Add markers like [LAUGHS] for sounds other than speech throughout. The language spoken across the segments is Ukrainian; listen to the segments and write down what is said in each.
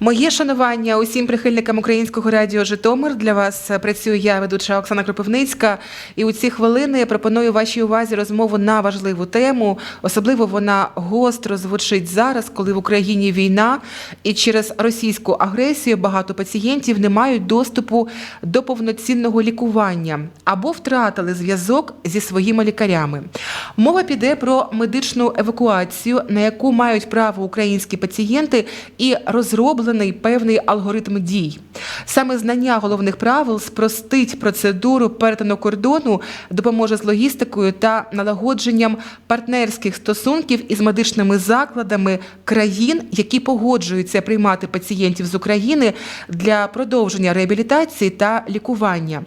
Моє шанування усім прихильникам українського радіо Житомир. Для вас працюю я, ведуча Оксана Кропивницька. І у ці хвилини я пропоную вашій увазі розмову на важливу тему. Особливо вона гостро звучить зараз, коли в Україні війна, і через російську агресію багато пацієнтів не мають доступу до повноцінного лікування або втратили зв'язок зі своїми лікарями. Мова піде про медичну евакуацію, на яку мають право українські пацієнти, і розроблений певний алгоритм дій. Саме знання головних правил спростить процедуру перетину кордону, допоможе з логістикою та налагодженням партнерських стосунків із медичними закладами країн, які погоджуються приймати пацієнтів з України для продовження реабілітації та лікування.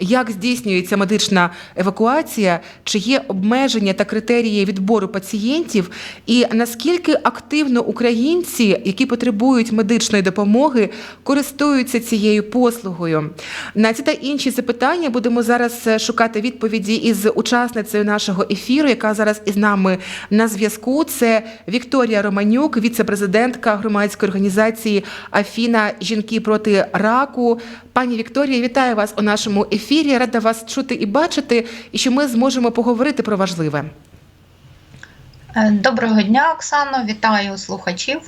Як здійснюється медична евакуація, чи є обмеження та критерії відбору пацієнтів, і наскільки активно українці, які потребують медичної допомоги, користуються цією послугою? На ці та інші запитання будемо зараз шукати відповіді із учасницею нашого ефіру, яка зараз із нами на зв'язку. Це Вікторія Романюк, віце-президентка громадської організації Афіна Жінки проти раку. Пані Вікторія, вітаю вас у нашому ефірі. Рада вас чути і бачити, і що ми зможемо поговорити про важливе. Е, Доброго дня, Оксано, вітаю слухачів.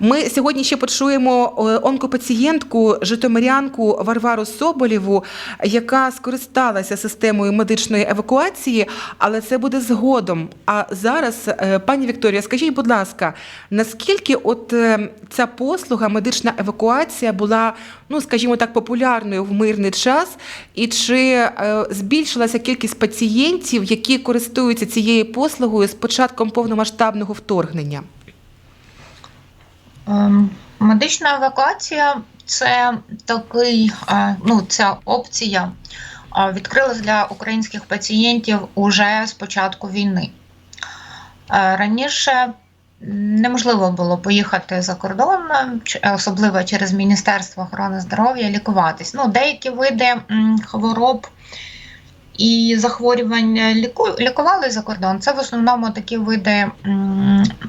Ми сьогодні ще почуємо е, онкопацієнтку, житомирянку Варвару Соболєву, яка скористалася системою медичної евакуації, але це буде згодом. А зараз, е, пані Вікторія, скажіть, будь ласка, наскільки от е, ця послуга, медична евакуація була, ну скажімо так, популярною в мирний час, і чи збільшилася кількість пацієнтів, які користуються цією послугою з початком повномасштабного вторгнення? Ем, Медична евакуація це такий, е, ну, ця опція е, відкрилась для українських пацієнтів уже з початку війни. Е, Раніше неможливо було поїхати за кордон, особливо через Міністерство охорони здоров'я, лікуватись. Ну, деякі види хвороб і захворювань ліку... лікували за кордон. Це в основному такі види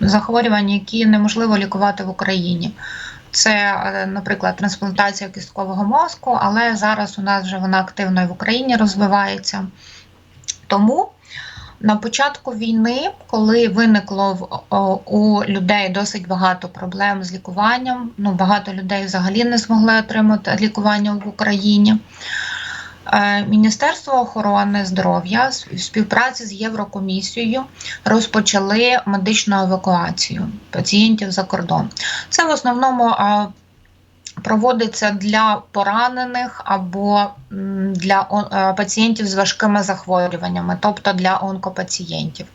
захворювань, які неможливо лікувати в Україні. Це, е, наприклад, трансплантація кісткового мозку, але зараз у нас вже вона активно і в Україні розвивається. Тому на початку війни, коли виникло у людей досить багато проблем з лікуванням, ну багато людей взагалі не змогли отримати лікування в Україні. Е, Міністерство охорони здоров'я в співпраці з Єврокомісією розпочали медичну евакуацію пацієнтів за кордон. Це в основному е, проводиться для поранених або для е, пацієнтів з важкими захворюваннями, тобто для онкопацієнтів.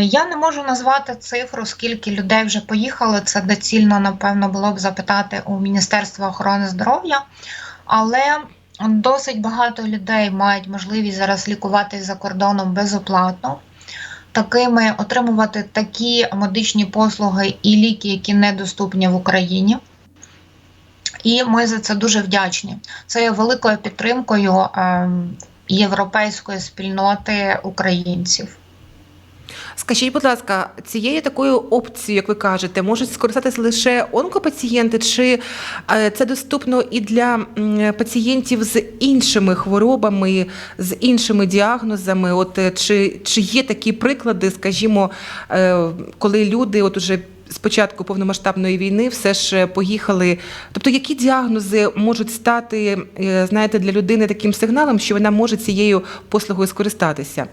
Я не можу назвати цифру, скільки людей вже поїхали. Це доцільно, напевно, було б запитати у Міністерства охорони здоров'я, але досить багато людей мають можливість зараз лікуватись за кордоном безоплатно. Такими отримувати такі медичні послуги і ліки, які недоступні в Україні. І ми за це дуже вдячні. Це є великою підтримкою ем, європейської спільноти українців. Скажіть, будь ласка, цією такою опцією, як ви кажете, можуть скористатися лише онкопацієнти, чи е, це доступно і для пацієнтів з іншими хворобами, з іншими діагнозами? От е, чи, чи є такі приклади, скажімо, е, коли люди от уже з початку повномасштабної війни все ж поїхали. Тобто, які діагнози можуть стати, знаєте, для людини таким сигналом, що вона може цією послугою скористатися?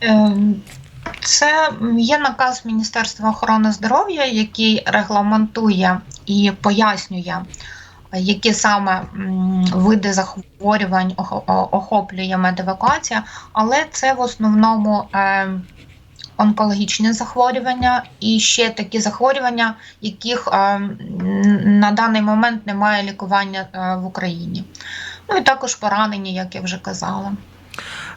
Ем, Це є наказ Міністерства охорони здоров'я, який регламентує і пояснює, які саме види захворювань охоплює медевакуація, але це в основному ем, онкологічні захворювання і ще такі захворювання, яких ем, на даний момент немає лікування е, в Україні. Ну і також поранені, як я вже казала.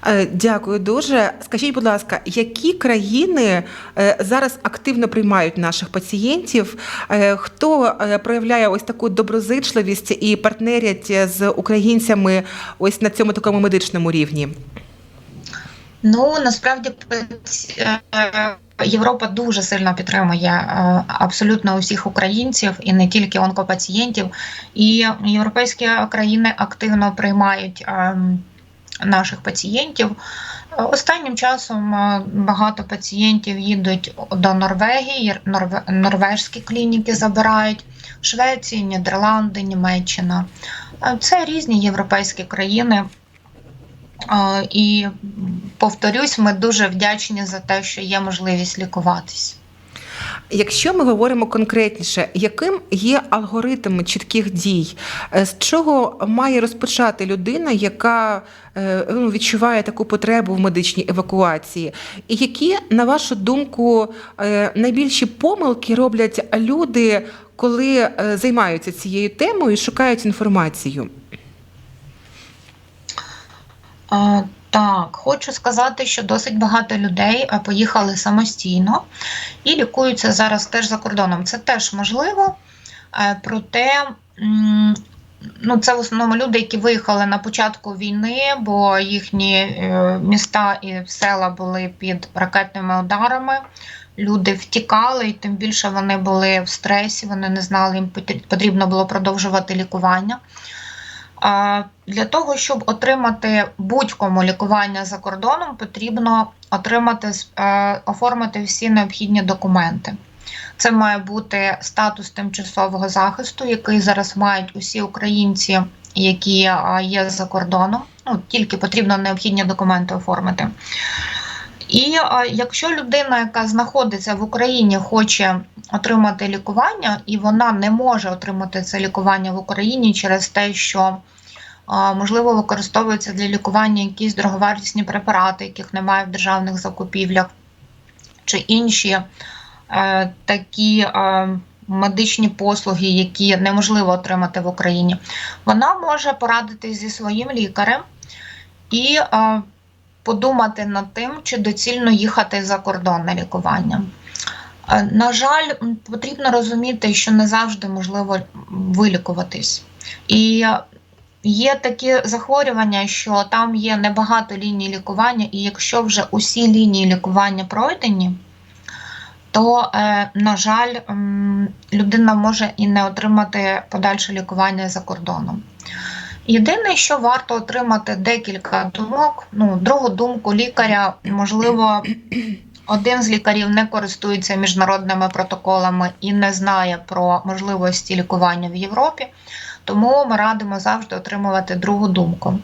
Е, Дякую дуже. Скажіть, будь ласка, які країни е, зараз активно приймають наших пацієнтів? Е, Хто проявляє ось таку доброзичливість і партнерять з українцями ось на цьому такому медичному рівні? Ну насправді Європа дуже сильно підтримує абсолютно усіх українців і не тільки онкопацієнтів. І європейські країни активно приймають ем, наших пацієнтів. Е, Останнім часом е, багато пацієнтів їдуть до Норвегії, норве- норвежські клініки забирають, Швеція, Нідерланди, Німеччина. Е, Це різні європейські країни. І повторюсь, ми дуже вдячні за те, що є можливість лікуватись. Якщо ми говоримо конкретніше, яким є алгоритм чітких дій, Е, з чого має розпочати людина, яка е, ну, відчуває таку потребу в медичній евакуації? І які, на вашу думку, е, найбільші помилки роблять люди, коли займаються цією темою і шукають інформацію? Е, Так, хочу сказати, що досить багато людей е, поїхали самостійно і лікуються зараз теж за кордоном. Це теж можливо, е, проте ну, це в основному люди, які виїхали на початку війни, бо їхні е, міста і села були під ракетними ударами. Люди втікали, і тим більше вони були в стресі, вони не знали, їм потрібно було продовжувати лікування. Для того, щоб отримати будь-кому лікування за кордоном, потрібно отримати е, оформити всі необхідні документи. Це має бути статус тимчасового захисту, який зараз мають усі українці, які є за кордоном. Ну, тільки потрібно необхідні документи оформити. І якщо людина, яка знаходиться в Україні, хоче отримати лікування, і вона не може отримати це лікування в Україні через те, що можливо використовуються для лікування якісь дороговартісні препарати, яких немає в державних закупівлях, чи інші е, такі е, медичні послуги, які неможливо отримати в Україні, вона може порадитись зі своїм лікарем і е, подумати над тим, чи доцільно їхати за кордон на лікування. На жаль, потрібно розуміти, що не завжди можливо вилікуватись. І є такі захворювання, що там є небагато ліній лікування, і якщо вже усі лінії лікування пройдені, то, е, на жаль, людина може і не отримати подальше лікування за кордоном. Єдине, що варто отримати декілька думок, ну, другу думку лікаря, можливо, один з лікарів не користується міжнародними протоколами і не знає про можливості лікування в Європі, тому ми радимо завжди отримувати другу думку.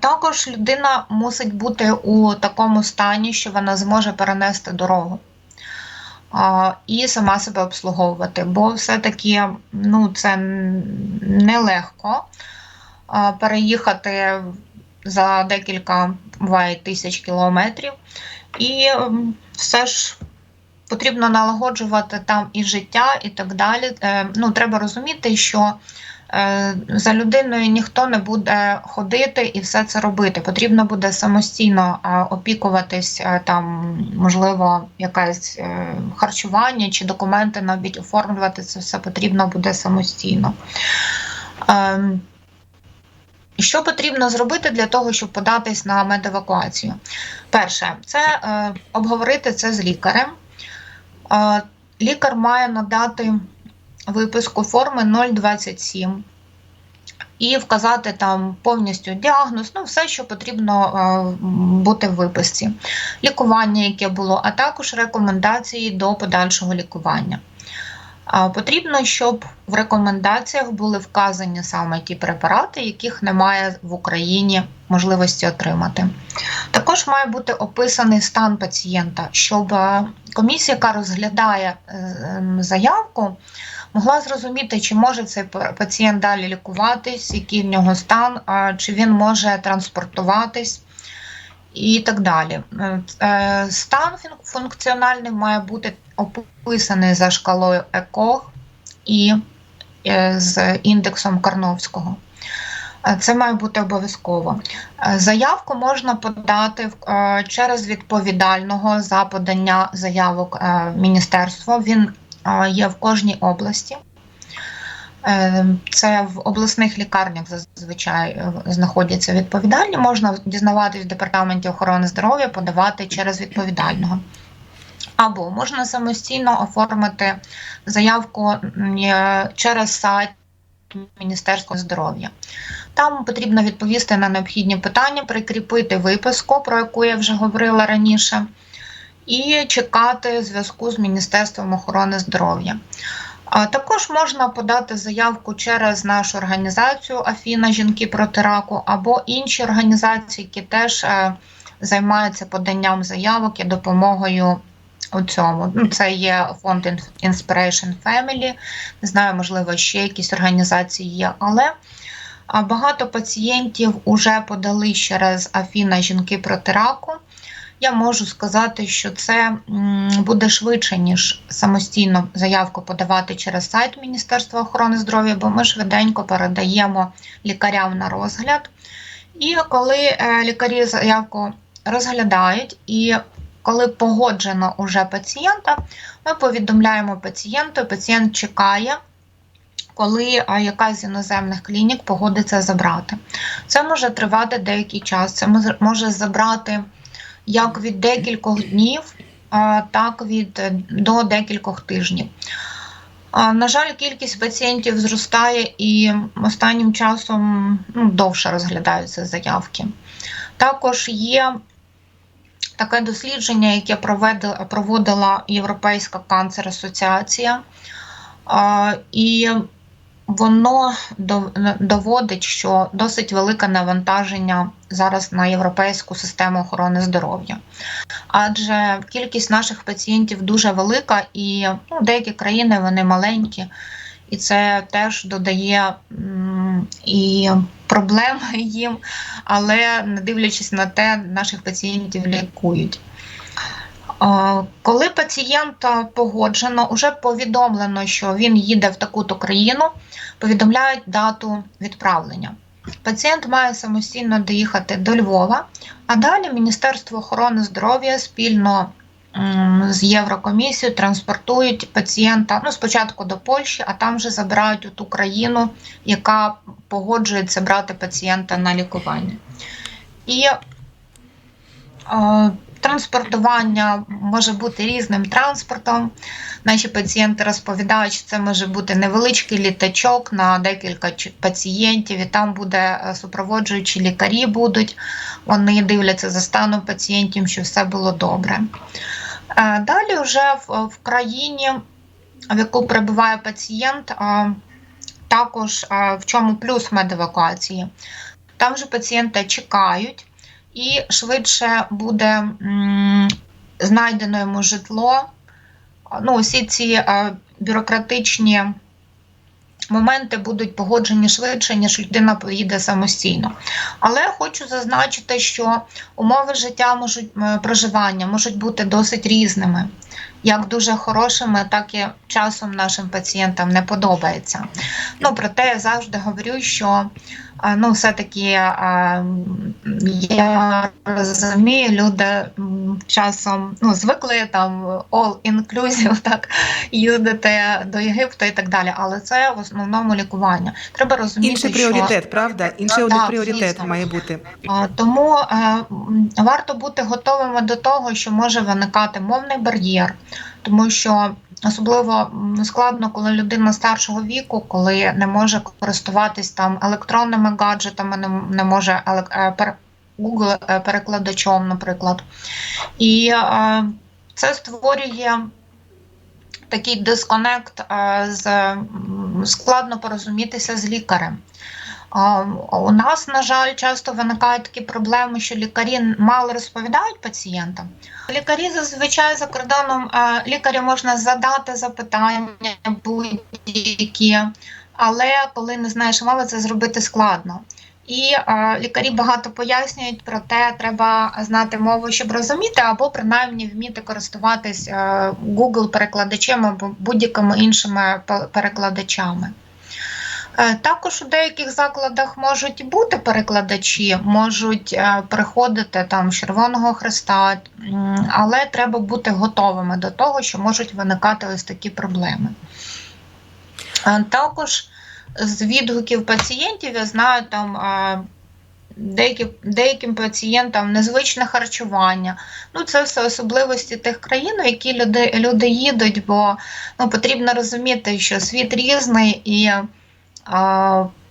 Також людина мусить бути у такому стані, що вона зможе перенести дорогу і сама себе обслуговувати, бо все-таки ну, це нелегко переїхати за декілька буває, тисяч кілометрів. І все ж потрібно налагоджувати там і життя, і так далі. Е, Ну, треба розуміти, що е, за людиною ніхто не буде ходити і все це робити. Потрібно буде самостійно е, опікуватись, там, можливо, якесь харчування чи документи навіть оформлювати це все потрібно буде самостійно. Що потрібно зробити для того, щоб податись на медевакуацію? Перше, це е, обговорити це з лікарем. Лікар має надати виписку форми 027 і вказати там повністю діагноз, ну все, що потрібно е, бути в виписці, лікування, яке було, а також рекомендації до подальшого лікування. Потрібно, щоб в рекомендаціях були вказані саме ті препарати, яких немає в Україні можливості отримати. Також має бути описаний стан пацієнта, щоб е, комісія, яка розглядає е, ем, заявку, могла зрозуміти, чи може цей пацієнт далі лікуватись, який в нього стан, чи він може транспортуватись. І так далі. Е, е, Стан функціональний має бути описаний за шкалою ЕКОГ і е, з індексом Карновського. Це має бути обов'язково. Заявку можна подати через відповідального за подання заявок міністерства. Він є в кожній області. Е, Це в обласних лікарнях зазвичай е, знаходяться відповідальні. Можна дізнаватись в департаменті охорони здоров'я, подавати через відповідального. Або можна самостійно оформити заявку е, через сайт Міністерства здоров'я. Там потрібно відповісти на необхідні питання, прикріпити виписку, про яку я вже говорила раніше, і чекати зв'язку з Міністерством охорони здоров'я. Також можна подати заявку через нашу організацію Афіна Жінки проти раку або інші організації, які теж е, займаються поданням заявок і допомогою у цьому. Ну, Це є фонд Inspiration Family, не знаю, можливо, ще якісь організації є, але багато пацієнтів вже подали через Афіна Жінки проти раку. Я можу сказати, що це буде швидше, ніж самостійно заявку подавати через сайт Міністерства охорони здоров'я, бо ми швиденько передаємо лікарям на розгляд. І коли е, лікарі заявку розглядають, і коли погоджено уже пацієнта, ми повідомляємо пацієнту, пацієнт чекає, коли якась з іноземних клінік погодиться забрати. Це може тривати деякий час, це може забрати як від декількох днів, так від е, до декількох тижнів. На жаль, кількість пацієнтів зростає і останнім часом ну, довше розглядаються заявки. Також є таке дослідження, яке проводила Європейська канцер асоціація, і воно доводить, що досить велике навантаження зараз на європейську систему охорони здоров'я. Адже кількість наших пацієнтів дуже велика, і ну, деякі країни вони маленькі, і це теж додає і проблем їм, але не дивлячись на те, наших пацієнтів лікують. А, Коли пацієнта погоджено, вже повідомлено, що він їде в таку-то країну, повідомляють дату відправлення. Пацієнт має самостійно доїхати до Львова, а далі Міністерство охорони здоров'я спільно з Єврокомісією транспортують пацієнта ну, спочатку до Польщі, а там вже забирають у ту країну, яка погоджується брати пацієнта на лікування. І е, Транспортування може бути різним транспортом. Наші пацієнти розповідають, що це може бути невеличкий літачок на декілька пацієнтів, і там буде е, супроводжуючі лікарі будуть. Вони дивляться за станом пацієнтів, щоб все було добре. Е, Далі, вже в, країні, в яку прибуває пацієнт, е, також в чому плюс медевакуації. Там же пацієнта чекають і швидше буде знайдено йому житло. Ну, усі ці е, бюрократичні моменти будуть погоджені швидше, ніж людина поїде самостійно. Але хочу зазначити, що умови життя можуть проживання можуть бути досить різними. Як дуже хорошими, так і часом нашим пацієнтам не подобається. Ну, проте я завжди говорю, що ну, все-таки я розумію, люди часом ну, звикли там all inclusive, [LAUGHS] так, їздити до Єгипту і так далі, але це в основному лікування. Треба розуміти, Інший що пріоритет, правда? Інший Так, пріоритет звісно. має бути. Тому е, варто бути готовими до того, що може виникати мовний бар'єр, тому що особливо складно, коли людина старшого віку, коли не може користуватись там електронними гаджетами, не, не може е, Google е, перекладачом, наприклад. І е, це створює такий дисконект е, з складно порозумітися з лікарем. У нас, на жаль, часто виникають такі проблеми, що лікарі мало розповідають пацієнтам. Лікарі зазвичай за кордоном е, лікарю можна задати запитання будь-які, але коли не знаєш мови, це зробити складно. І е, лікарі багато пояснюють про те, треба знати мову, щоб розуміти, або принаймні вміти користуватись е, Google перекладачем або будь-якими іншими пе- перекладачами. Е, Також у деяких закладах можуть бути перекладачі, можуть е, приходити там з Червоного Христа, але треба бути готовими до того, що можуть виникати ось такі проблеми. Е, Також з відгуків пацієнтів я знаю там. Деякі, деяким пацієнтам незвичне харчування. Ну, це все особливості тих країн, в які люди, люди їдуть, бо ну, потрібно розуміти, що світ різний і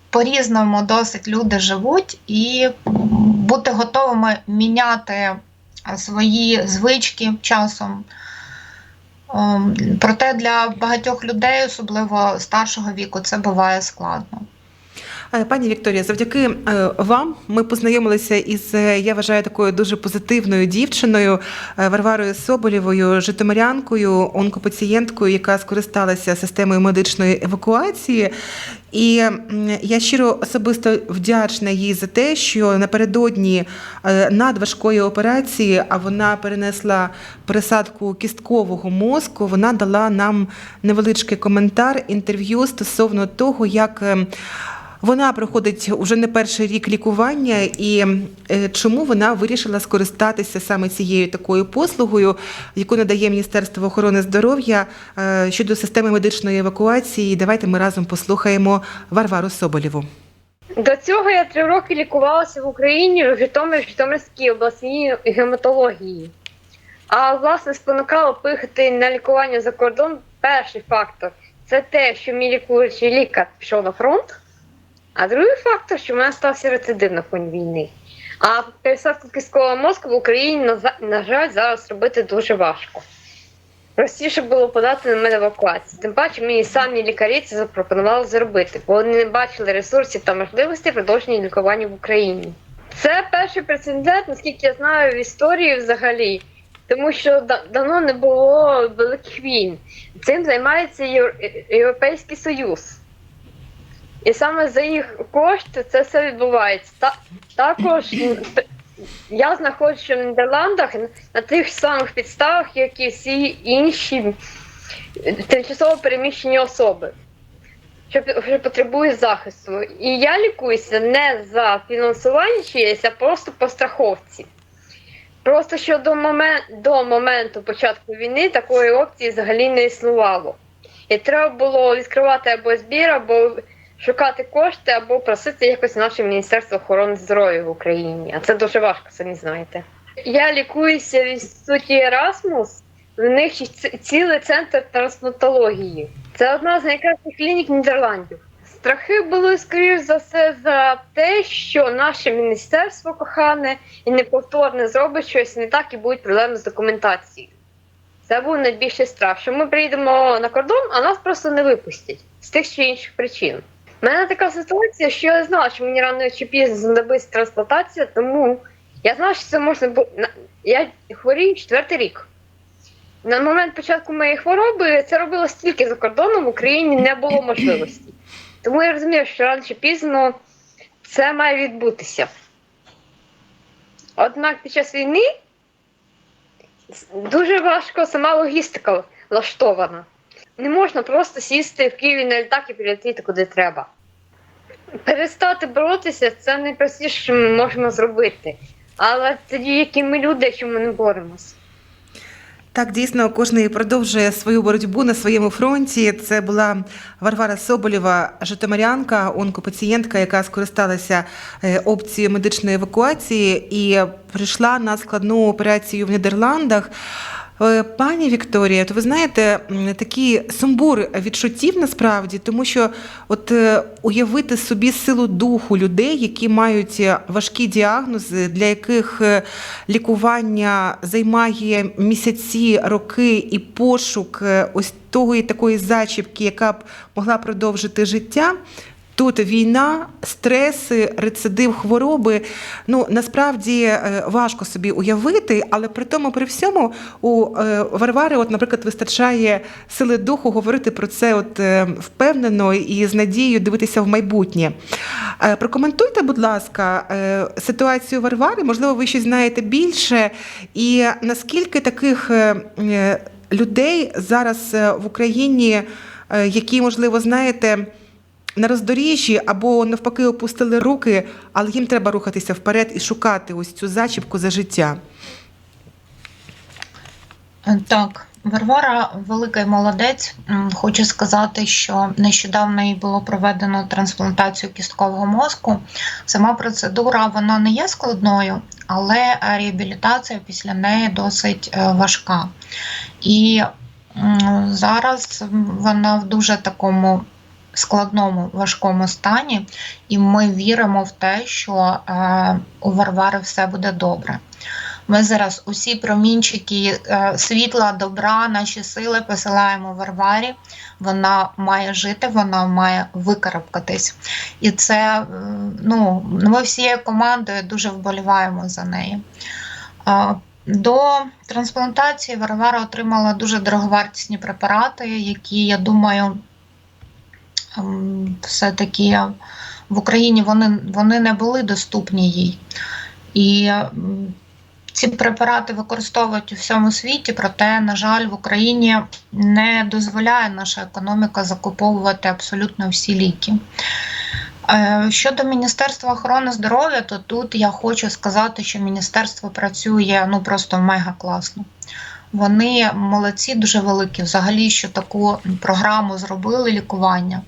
по-різному досить люди живуть, і бути готовими міняти свої звички часом. Проте для багатьох людей, особливо старшого віку, це буває складно. Е, Пані Вікторія, завдяки е, вам ми познайомилися із, е, я вважаю, такою дуже позитивною дівчиною Варварою Соболєвою, житомирянкою, онкопацієнткою, яка скористалася системою медичної евакуації. І я щиро особисто вдячна їй за те, що напередодні надважкої операції, а вона перенесла пересадку кісткового мозку. Вона дала нам невеличкий коментар, інтерв'ю стосовно того, як. Вона проходить уже не перший рік лікування, і е, чому вона вирішила скористатися саме цією такою послугою, яку надає Міністерство охорони здоров'я е, щодо системи медичної евакуації. Давайте ми разом послухаємо Варвару Соболєву. До цього я три роки лікувалася в Україні в Житомир, Житомирській обласній гематології. А власне спонукало поїхати на лікування за кордон. Перший фактор це те, що мій лікуючий лікар пішов на фронт. А другий фактор, що в мене стався рецидив на фоні війни. А пересадку кісткового мозку в Україні, на, жаль, зараз робити дуже важко. Простіше було подати на медевакуацію. Тим паче мені самі лікарі це запропонували зробити, бо вони не бачили ресурсів та можливостей продовження лікування в Україні. Це перший прецедент, наскільки я знаю, в історії взагалі, тому що да- давно не було великих війн. Цим займається Європейський Союз. І саме за їх кошти це все відбувається. Та, також [CLEARS THROAT] я знаходжуся в Нідерландах на тих самих підставах, як і всі інші тимчасово переміщені особи, що, що потребують захисту. І я лікуюся не за фінансування чиєсь, а просто по страховці. Просто що до, момен, до моменту початку війни такої опції взагалі не існувало. І треба було відкривати або збір, або шукати кошти, або просити якось наше Міністерство охорони здоров'я в Україні. А це дуже важко, самі знаєте. Я лікуюся в інституті Erasmus, в них цілий центр трансплантології. Це одна з найкращих клінік Нідерландів. Страхи були, скоріш за все, за те, що наше міністерство кохане і неповторне зробить щось не так і будуть проблеми з документацією. Це був найбільший страх, що ми приїдемо на кордон, а нас просто не випустять з тих чи інших причин. У мене така ситуація, що я знала, що мені рано чи пізно знадобиться трансплантація, тому я знала, що це можна було. Я хворію четвертий рік. На момент початку моєї хвороби це робилось тільки за кордоном, в Україні не було можливості. Тому я розумію, що рано чи пізно це має відбутися. Однак під час війни дуже важко сама логістика влаштована. Не можна просто сісти в Києві на літак і прилетіти куди треба. Перестати боротися це найпростіше, що ми можемо зробити. Але тоді, які ми люди, якщо ми не боремось. Так, дійсно, кожен продовжує свою боротьбу на своєму фронті. Це була Варвара Соболєва, житомирянка, онкопацієнтка, яка скористалася е, опцією медичної евакуації і прийшла на складну операцію в Нідерландах. Е, Пані Вікторія, то ви знаєте, м, такий сумбур відчуттів насправді, тому що от е, уявити собі силу духу людей, які мають е, важкі діагнози, для яких лікування займає місяці, роки і пошук ось того і такої зачіпки, яка б могла продовжити життя. Тут війна, стреси, рецидив хвороби. Ну насправді е, важко собі уявити, але при тому, при всьому, у е, Варвари, от, наприклад, вистачає сили духу говорити про це от е, впевнено і з надією дивитися в майбутнє. Прокоментуйте, будь ласка, ситуацію Варвари. Можливо, ви щось знаєте більше, і наскільки таких людей зараз в Україні, які, можливо, знаєте на роздоріжжі або навпаки опустили руки, але їм треба рухатися вперед і шукати ось цю зачіпку за життя. Е, Так, Варвара великий молодець. Хочу сказати, що нещодавно їй було проведено трансплантацію кісткового мозку. Сама процедура вона не є складною, але реабілітація після неї досить е, важка. І зараз вона в дуже такому складному важкому стані, і ми віримо в те, що е, у Варвари все буде добре. Ми зараз усі промінчики е, світла, добра, наші сили посилаємо Варварі. Вона має жити, вона має викарабкатись. І це е, ну, ми всією командою дуже вболіваємо за неї. До трансплантації Варвара отримала дуже дороговартісні препарати, які, я думаю, все-таки в Україні вони, вони не були доступні їй. І ці препарати використовують у всьому світі, проте, на жаль, в Україні не дозволяє наша економіка закуповувати абсолютно всі ліки. Е, Щодо Міністерства охорони здоров'я, то тут я хочу сказати, що міністерство працює ну просто мега класно. Вони молодці, дуже великі. Взагалі, що таку програму зробили лікування,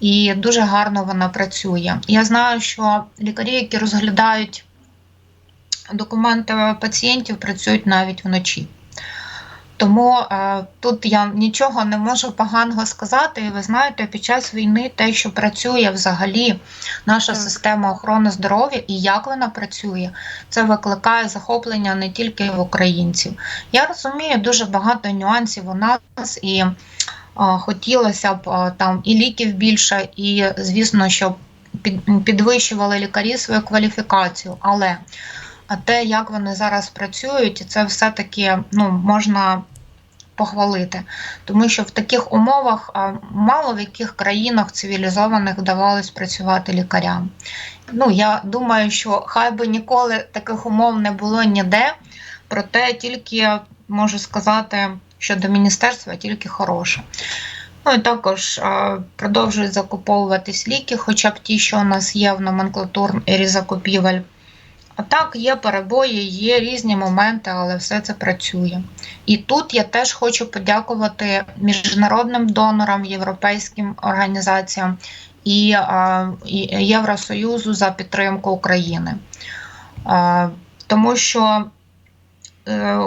і дуже гарно вона працює. Я знаю, що лікарі, які розглядають документи пацієнтів працюють навіть вночі. Тому е, тут я нічого не можу поганого сказати. І ви знаєте, під час війни те, що працює взагалі наша Так. система охорони здоров'я і як вона працює, це викликає захоплення не тільки в українців. Я розумію дуже багато нюансів у нас і е, хотілося б е, там і ліків більше, і звісно, щоб під, підвищували лікарі свою кваліфікацію. Але а те, як вони зараз працюють, це все-таки ну, можна похвалити. Тому що в таких умовах мало в яких країнах цивілізованих вдавалось працювати лікарям. Ну, я думаю, що хай би ніколи таких умов не було ніде, проте тільки можу сказати, що до міністерства тільки хороше. Ну і також а, продовжують закуповуватись ліки, хоча б ті, що у нас є в номенклатурі закупівель. Так, є перебої, є різні моменти, але все це працює. І тут я теж хочу подякувати міжнародним донорам, європейським організаціям і, і Євросоюзу за підтримку України. Тому що е,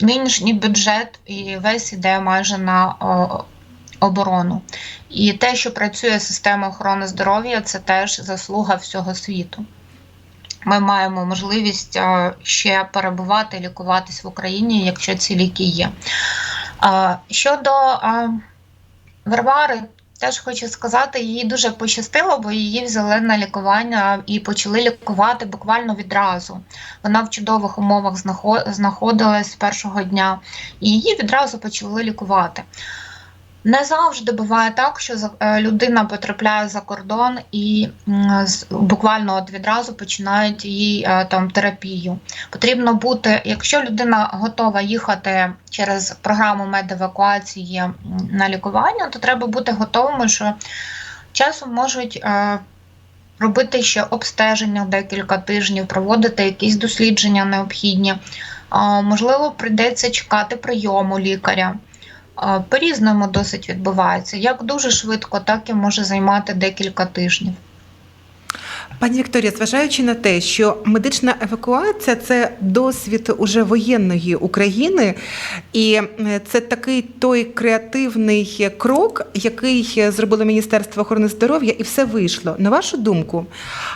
нинішній бюджет і весь іде майже на оборону. І те, що працює система охорони здоров'я, це теж заслуга всього світу ми маємо можливість ще перебувати, лікуватись в Україні, якщо ці ліки є. Щодо Варвари, теж хочу сказати, їй дуже пощастило, бо її взяли на лікування і почали лікувати буквально відразу. Вона в чудових умовах знаходилась з першого дня, і її відразу почали лікувати. Не завжди буває так, що е, людина потрапляє за кордон і буквально от відразу починають їй е, там терапію. Потрібно бути, якщо людина готова їхати через програму медевакуації на лікування, то треба бути готовими, що часом можуть е, робити ще обстеження декілька тижнів, проводити якісь дослідження необхідні. Можливо, прийдеться чекати прийому лікаря. По-різному досить відбувається. Як дуже швидко, так і може займати декілька тижнів. Пані Вікторія, зважаючи на те, що медична евакуація це досвід уже воєнної України, і е, це такий той креативний крок, який зробило Міністерство охорони здоров'я, і все вийшло. На вашу думку,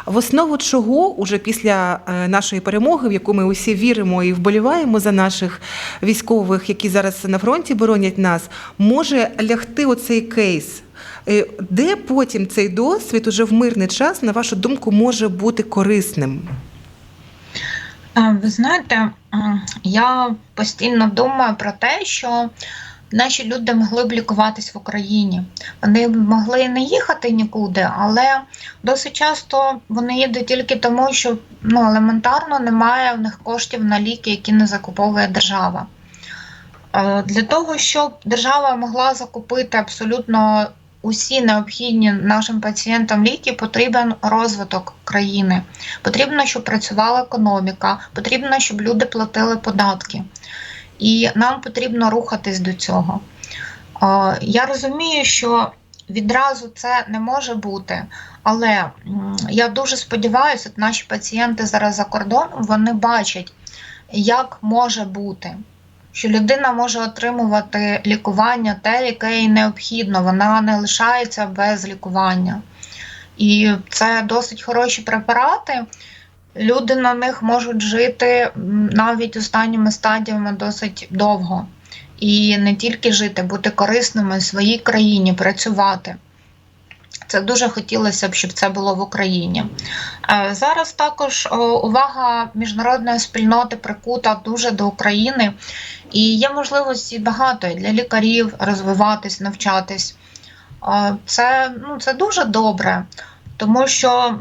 в основу чого уже після е, нашої перемоги, в яку ми усі віримо і вболіваємо за наших військових, які зараз на фронті боронять нас, може лягти оцей кейс? Е, Де потім цей досвід уже в мирний час, на вашу думку, може бути корисним? Е, Ви знаєте, я постійно думаю про те, що наші люди могли б лікуватись в Україні. Вони могли не їхати нікуди, але досить часто вони їдуть тільки тому, що ну, елементарно немає в них коштів на ліки, які не закуповує держава. Е, Для того, щоб держава могла закупити абсолютно усі необхідні нашим пацієнтам ліки, потрібен розвиток країни. Потрібно, щоб працювала економіка, потрібно, щоб люди платили податки. і нам потрібно рухатись до цього. Я розумію, що відразу це не може бути, але я дуже сподіваюся, наші пацієнти зараз за кордоном вони бачать, як може бути. Що людина може отримувати лікування те, яке їй необхідно, вона не лишається без лікування. І це досить хороші препарати. Люди на них можуть жити навіть останніми стадіями досить довго. І не тільки жити, бути корисними своїй країні, працювати. Це дуже хотілося б, щоб це було в Україні. Е, Зараз також увага міжнародної спільноти прикута дуже до України, і є можливості багато для лікарів розвиватись, навчатись. Е, Це, ну, це дуже добре, тому що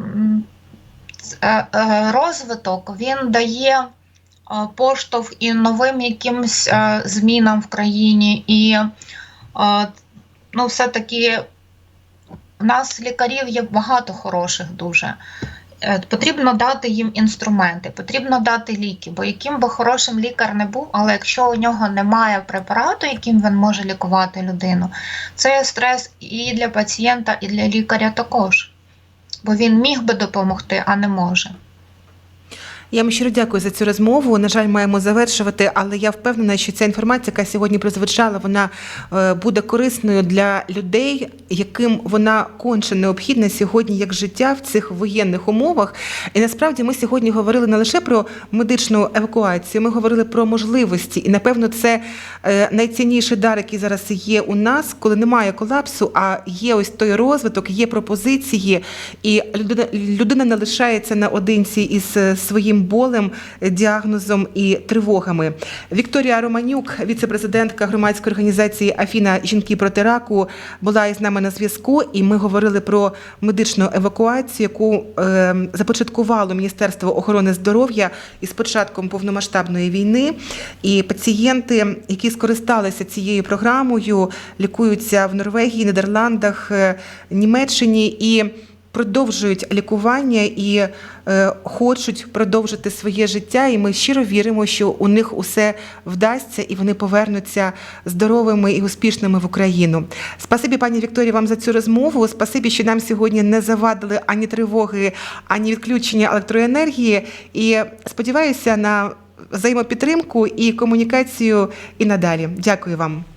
е, розвиток він дає поштовх і новим якимось змінам в країні. І ну, все-таки в нас лікарів є багато хороших дуже. Е, Потрібно дати їм інструменти, потрібно дати ліки, бо яким би хорошим лікар не був, але якщо у нього немає препарату, яким він може лікувати людину, це стрес і для пацієнта, і для лікаря також. Бо він міг би допомогти, а не може. Я вам щиро дякую за цю розмову. На жаль, маємо завершувати, але я впевнена, що ця інформація, яка сьогодні прозвучала, вона е, буде корисною для людей, яким вона конче необхідна сьогодні як життя в цих воєнних умовах. І насправді ми сьогодні говорили не лише про медичну евакуацію, ми говорили про можливості. І напевно, це е, найцінніший дар, який зараз є у нас, коли немає колапсу, а є ось той розвиток, є пропозиції, і людина, людина не лишається наодинці із е, своїм болем, е, діагнозом і тривогами. Вікторія Романюк, віце-президентка громадської організації Афіна Жінки проти раку, була із нами на зв'язку, і ми говорили про медичну евакуацію, яку е, започаткувало Міністерство охорони здоров'я із початком повномасштабної війни. І пацієнти, які скористалися цією програмою, лікуються в Норвегії, Нідерландах, е, Німеччині і продовжують лікування і е, хочуть продовжити своє життя. І ми щиро віримо, що у них усе вдасться і вони повернуться здоровими і успішними в Україну. Спасибі, пані Вікторії, вам за цю розмову. Спасибі, що нам сьогодні не завадили ані тривоги, ані відключення електроенергії. І сподіваюся на взаємопідтримку і комунікацію і надалі. Дякую вам.